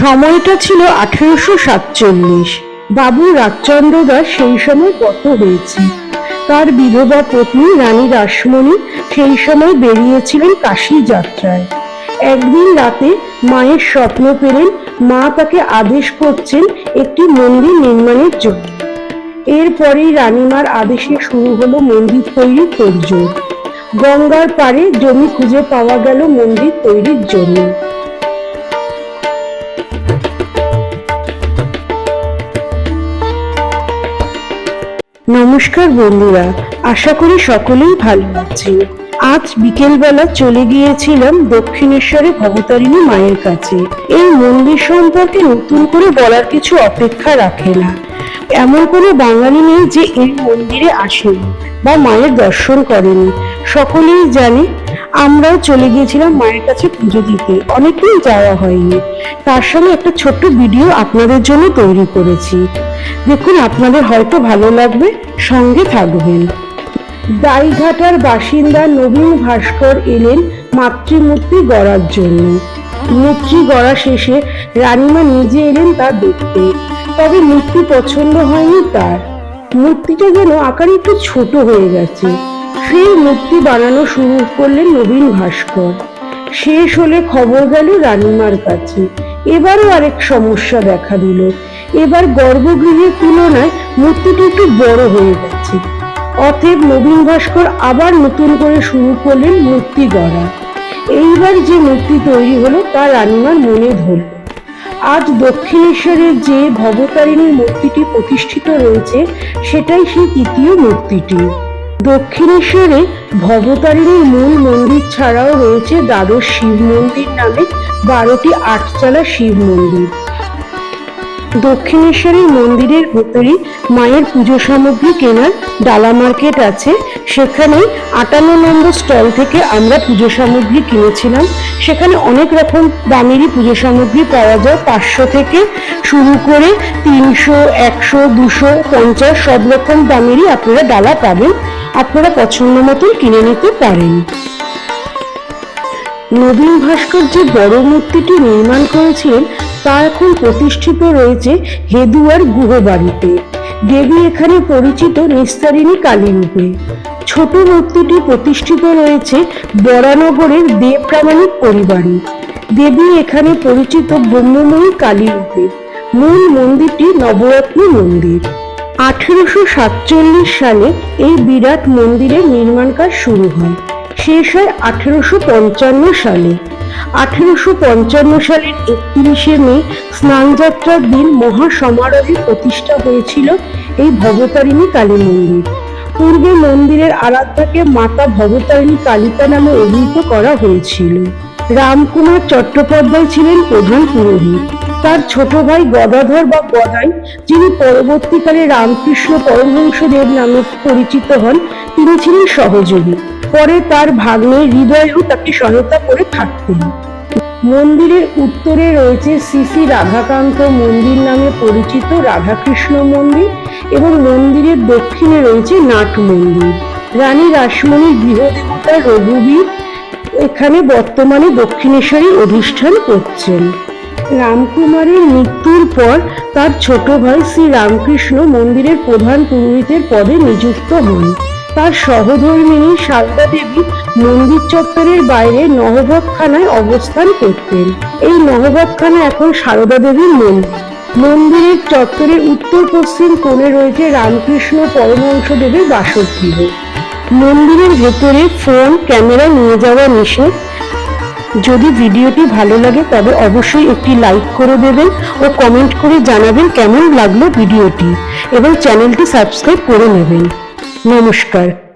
সময়টা ছিল আঠেরোশো সাতচল্লিশ। বাবু রাজচন্দ্র দাস সেই সময় কত হয়েছে তার বিধবা পত্নী রানী রাসমণি সেই সময় বেরিয়েছিলেন কাশী যাত্রায়। একদিন রাতে মায়ের স্বপ্ন পেলেন, মা তাকে আদেশ করছেন একটি মন্দির নির্মাণের জন্য। এরপরেই রানীমার আদেশে শুরু হলো মন্দির তৈরির তোড়জোড়। গঙ্গার পাড়ে জমি খুঁজে পাওয়া গেল মন্দির তৈরির জন্য নমস্কার বন্ধুরা, আশা করি সকলেই ভালো আছেন। আজ বিকেলবেলা চলে গিয়েছিলাম দক্ষিণেশ্বরে ভবতারিণী মায়ের কাছে। এই মন্দির সম্পর্কে নতুন করে বলার কিছু অপেক্ষা রাখে না। এমন কোনো বাঙালি নেই যে এই মন্দিরে আসেনি বা মায়ের দর্শন করেনি। সকলেই জানে আমরাও চলে গিয়েছিলাম মায়ের কাছে পুজো দিতে। অনেকেই যাওয়া হয়নি। তার সঙ্গে একটা ছোট্ট ভিডিও আপনাদের জন্য তৈরি করেছি। দেখুন, আপনাদের হয়তো ভালো লাগবে। সঙ্গে থাকবেন। দাইঘাটার বাসিন্দা নবীন ভাস্কর এলেন মাতৃমূর্তি গড়ার জন্য। মূর্তি গড়া শেষে রানীমা নিজে এলেন তা দেখতে। তবে মূর্তি পছন্দ হয়নি তার। মূর্তিটা যেন আকারে একটু ছোট হয়ে গেছে। সেই মূর্তি বানানো শুরু করলেন নবীন ভাস্কর। শেষ হলে খবর গেল রানীমার কাছে। এবারও আরেক সমস্যা দেখা দিল। এবার গর্ভগৃহের তুলনায় মূর্তিটি একটু বড় হয়ে গেছে। অতএব নবীন ভাস্কর আবার নতুন করে শুরু করলেন মূর্তি গড়া। এইবার যে মূর্তি তৈরি হলো তা রানীমার মনে ধরল। আজ দক্ষিণেশ্বরের যে ভবতারিণীর মূর্তিটি প্রতিষ্ঠিত রয়েছে, সেটাই সেই তৃতীয় মূর্তিটি। দক্ষিণেশ্বরে ভবতারিণীর মূল মন্দির ছাড়াও রয়েছে দ্বাদশ শিব মন্দির নামে বারোটি আটচালা শিব মন্দির। দক্ষিণেশ্বরের মন্দিরের ভেতরে মায়ের পুজো সামগ্রী কেনার ডালা মার্কেট আছে। সেখানে আটান্ন নম্বর স্টল থেকে আমরা পুজো সামগ্রী কিনেছিলাম। সেখানে অনেক রকম দামেরই পুজো সামগ্রী পাওয়া যায়। পাঁচশো থেকে শুরু করে তিনশো, একশো, দুশো, পঞ্চাশ সব রকম দামেরই আপনারা ডালা পাবেন। আপনারা পছন্দ মতন কিনে নিতে পারেন। নবীন ভাস্কর যে বড় মূর্তিটি নির্মাণ করেছিলেন তা এখন প্রতিষ্ঠিত রয়েছে হেদুয়ার গুহবাড়িতে। দেবী এখানে পরিচিত নিস্তারিণী কালী রূপে ছোট মূর্তিটি প্রতিষ্ঠিত রয়েছে বরানগরের দেব প্রামাণিক পরিবারে। দেবী এখানে পরিচিত ব্রহ্মময়ী কালী রূপে মূল মন্দিরটি নবরত্ন মন্দির। আঠেরোশো সাতচল্লিশ সালে এই বিরাট মন্দিরের নির্মাণ কাজ শুরু হয়। শেষ হয় আঠেরোশো পঞ্চান্ন সালে। আঠেরোশো পঞ্চান্ন সালের একত্রিশে মে স্নানযাত্রার দিন মহা সমারোহে প্রতিষ্ঠা হয়েছিল এই ভবতারিণী কালী মন্দির। পূর্বে মন্দিরের আরাধ্যাকে মাতা ভবতারিণী কালিকা নামে অভিহিত করা হয়েছিল। রামকুমার চট্টোপাধ্যায় ছিলেন প্রধান পুরোহিত। তার ছোট ভাই গদাধর বা গদাই, যিনি পরবর্তীকালে রামকৃষ্ণ পরমহংসদেব নামে পরিচিত হন, তিনি ছিলেন সহযোগী। পরে তার ভাগ্নে হৃদয়ও তাকে সহায়তা করে থাকতেন। মন্দিরের উত্তরে রয়েছে শ্রী রাধাকান্ত মন্দির নামে পরিচিত রাধাকৃষ্ণ মন্দির এবং মন্দিরের দক্ষিণে রয়েছে নাট মন্দির। রানী রাসমণির গৃহদেবতা রঘুবীর এখানে বর্তমানে দক্ষিণেশ্বরী অধিষ্ঠান করছেন। রামকুমারের মৃত্যুর পর তার ছোট ভাই শ্রী রামকৃষ্ণ মন্দিরের প্রধান পুরোহিতের পদে নিযুক্ত হন। তার সহধর্মিণী সারদা দেবী মন্দির চত্বরের বাইরে নহবতখানায় অবস্থান করতেন। এই নহবতখানা এখন সারদা দেবীর মন্দির। মন্দিরের চত্বরের উত্তর পশ্চিম কোণে রয়েছে রামকৃষ্ণ পরমহংসদেবের বাসগৃহ। মন্দিরের ভেতরে ফোন, ক্যামেরা, নিয়ে যাওয়া নিষেধ যদি ভিডিওটি ভালো লাগে তবে অবশ্যই একটি লাইক করে দেবেন ও কমেন্ট করে জানাবেন কেমন লাগল ভিডিওটি। এবং চ্যানেলটি সাবস্ক্রাইব করে নেবেন। নমস্কার।